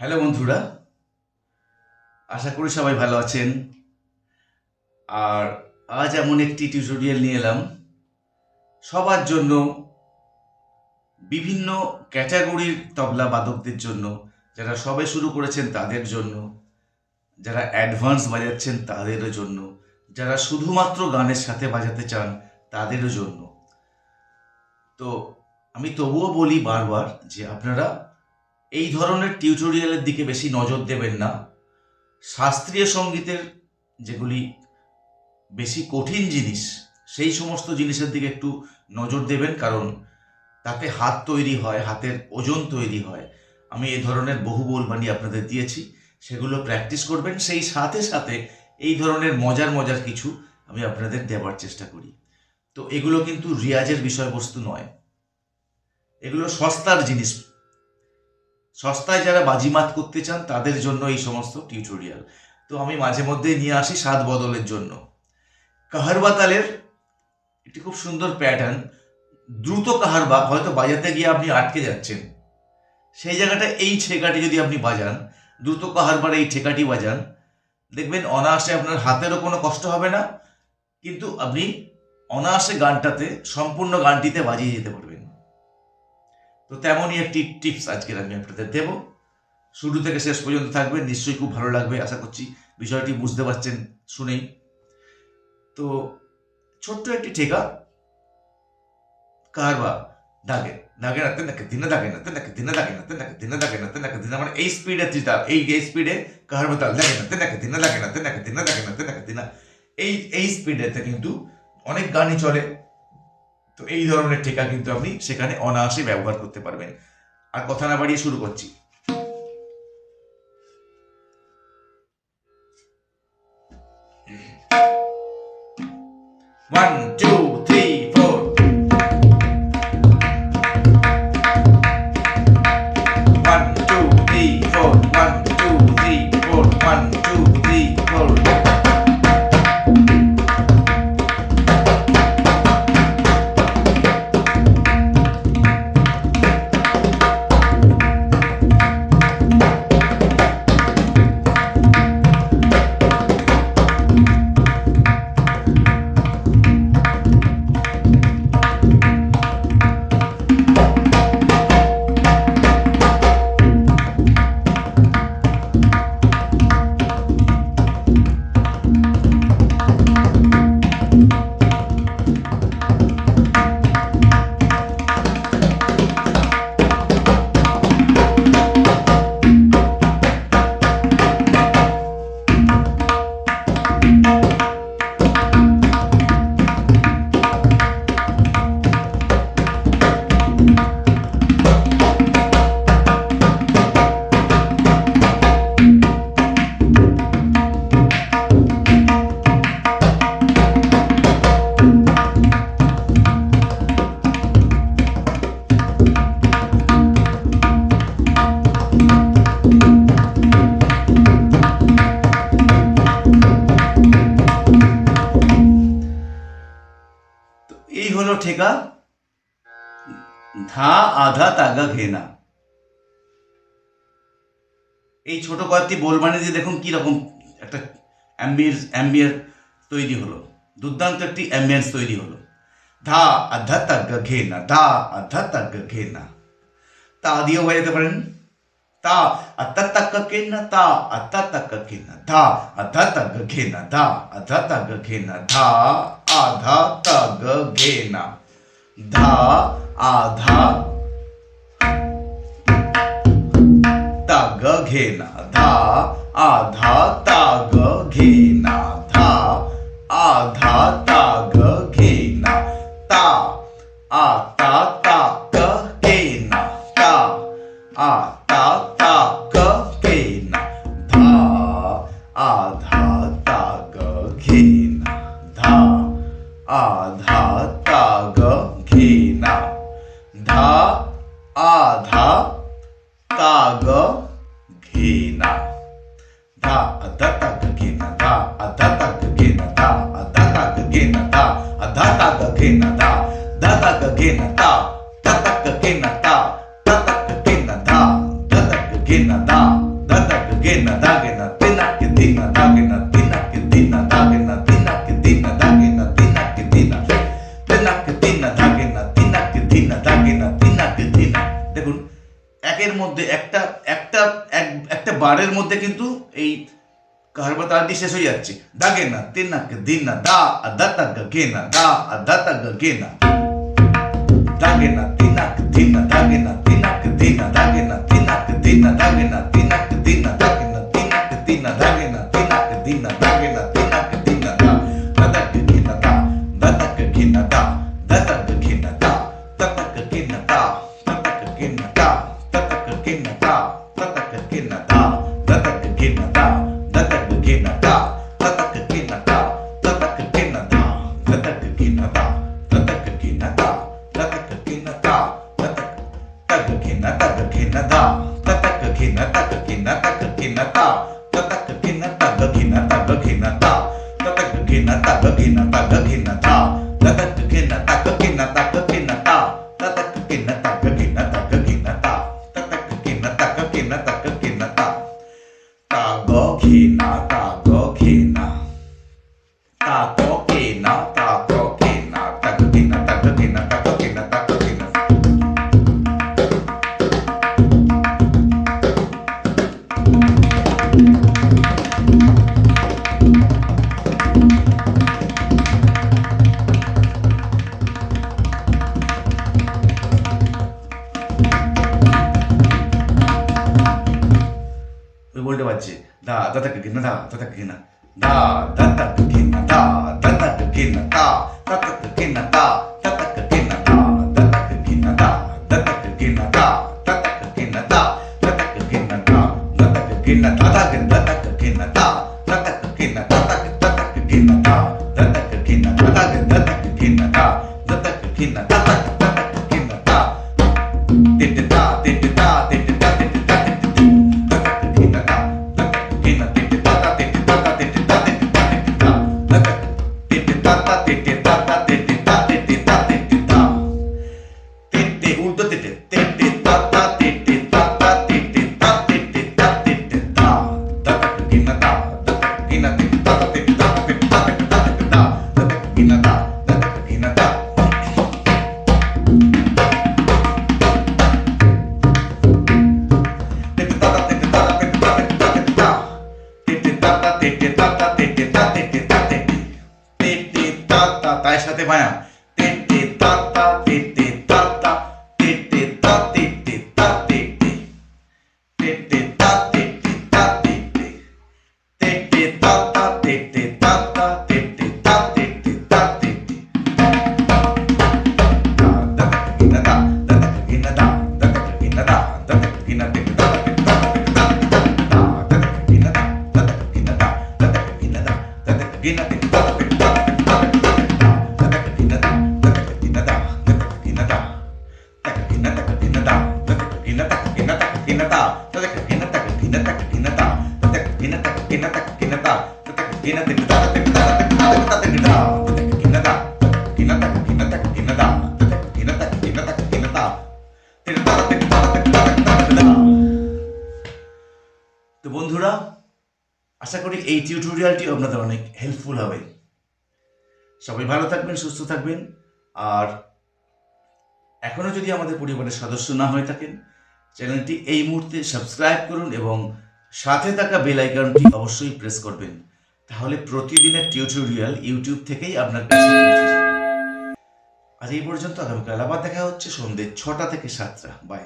Hello বন্ধুরা, আশা করি সবাই ভালো আছেন। আর আজ এমন একটি টিউটোরিয়াল নিয়ে এলাম। সবার জন্য বিভিন্ন ক্যাটাগরির তবলা বাদকদের জন্য, যারা সবে শুরু করেছেন তাদের জন্য, যারা অ্যাডভান্স বাজাচ্ছেন তাদেরও জন্য, যারা শুধুমাত্র গানের সাথে বাজাতে চান তাদেরও জন্য। তো আমি তবুও বলি বারবার যে আপনারা এই ধরনের টিউটোরিয়ালের দিকে বেশি নজর দেবেন না। শাস্ত্রীয় সঙ্গীতের যেগুলি বেশি কঠিন জিনিস, সেই সমস্ত জিনিসের দিকে একটু নজর দেবেন, কারণ তাতে হাত তৈরি হয়, হাতের ওজন তৈরি হয়। আমি এই ধরনের বহু বোলবানি আপনাদের দিয়েছি, সেগুলো প্র্যাকটিস করবেন, সেই সাথে সাথে এই ধরনের মজার মজার কিছু আমি আপনাদের দেওয়ার চেষ্টা করি। তো এগুলো কিন্তু রিয়াজের বিষয়বস্তু নয়। এগুলো সস্তার জিনিস সস্তায় যারা বাজিমাত করতে চান, তাদের জন্য এই সমস্ত টিউটোরিয়াল তো আমি মাঝে মধ্যে নিয়ে আসি স্বাদ বদলের জন্য। কাহারবা তালের একটি খুব সুন্দর প্যাটার্ন দ্রুত কাহারবা, হয়তো বাজাতে গিয়ে আপনি আটকে যাচ্ছেন। সেই জায়গাটা, এই ঠেকাটি যদি আপনি বাজান, দ্রুত কাহারবার এই ঠেকাটি বাজান, দেখবেন অনায়াসে আপনার হাতেরও কোনো কষ্ট হবে না, কিন্তু আপনি অনায়াসে গানটাতে, সম্পূর্ণ গানটিতে বাজিয়ে যেতে পারবেন। তো তেমনই একটি টিপস আজকের আমি আপনাদের দেব। শুরু থেকে শেষ পর্যন্ত থাকবে নিশ্চয়ই খুব ভালো লাগবে, আশা করছি বিষয়টি বুঝতে পারছেন শুনেই। তো ছোট্ট একটি ঠেকা। কারবা দাগে। দাগে না তেনাকে দিনে দাগে না তেনাকে দিনে দাগে না তেনাকে দিনে দাগে না তেনাকে দিনে মানে এই স্পিডে তাল এই এই স্পিডে কারবা তাল দাগে? না তেনাকে দিনে দাগে না তেনাকে দিনে দাগে না তেনাকে দিনা। এই এই স্পিডেতে কিন্তু অনেক গানই চলে। তো এই ধরনের ঠেকা কিন্তু আপনি সেখানে অনায়াসে ব্যবহার করতে পারবেন। আর কথা না বাড়িয়ে শুরু করছি। One, টু হলো ঠেকা ধা আধা তাগা ঘেনা এই ছোট কয়েকটি বোলবানি দিয়ে দেখুন কি রকম একটা অ্যাম্বিয়েন্স অ্যাম্বিয়ার তৈরি হলো। দুর্দান্ত একটি অ্যাম্বিয়েন্স তৈরি হলো। ধা আধা তাগা ঘেনা ধা আধা তাগা ঘেনা তা দিয়েও বাজাতে পারেন। তা আত্তা তাক্কা কেনা তা আত্তা তাক্কা কেনা ধা আধা, তাগ, ঘেনা। ধা আধা, তাগ, ঘেনা। ধা আধা তাগ ঘেনা ধা আধা তাগ ঘেনা ধা আধা তাগ ঘেনা ধা আধা তাগ ঘেনা আধা তাগ ঘেনা ধা আধা তাগ ঘেনা ধা আধা তাগ ঘেনা ধা আধা তাগ ঘেনা ধা আধা তাগ ঘেনা ধা আধা তাগ ঘেনা ধা ধা তাগ ঘেনা চারটে দিন। দেখুন, একের মধ্যে একটা একটা, এক, একটা বারের মধ্যে কিন্তু এই কাহারবা তার শেষ হয়ে যাচ্ছে। দাগে না তিন না দিন না, দা, আর দা তা গে না, দা, আর দা তা গে না। দাগে না তিন না দিন না দাগে না ginada, natak ginada, tatak ginada, tatak ginada, tatak ginada, tatak ginada, tatak ginada, tatak tak ginada, tak ginada, tatak ginada, tak ginada, tak ginada, tatak ginada, ginada, ginada, tatak ginada, ginada, ginada. toquina, tá toquina, tá toquina, tá toquina, tá toquina, tá toquina. 이 몰래 왔지. 나, 나, 다, 그기나, 나, 다, 다, 그기나. 나, 나, 다, 그기나, 나, กินนะต้าถ้าตะกุกินนะตา Entonces, bueno, করি এই টিউটোরিয়ালটি আপনাদের অনেক helpful হবে। সবাই ভালো থাকবেন, সুস্থ থাকবেন। আর এখনও যদি আমাদের পরিবারের সদস্য না হয়ে থাকেন, চ্যানেলটি এই মুহূর্তে সাবস্ক্রাইব করুন এবং সাথে থাকা বেল আইকনটি অবশ্যই প্রেস করবেন। তাহলে প্রতিদিনের টিউটোরিয়াল ইউটিউব থেকেই আপনার কাছে আজ এই পর্যন্ত, আগামীকাল আবার দেখা হচ্ছে সন্ধ্যে ছটা থেকে সাতটা। বাই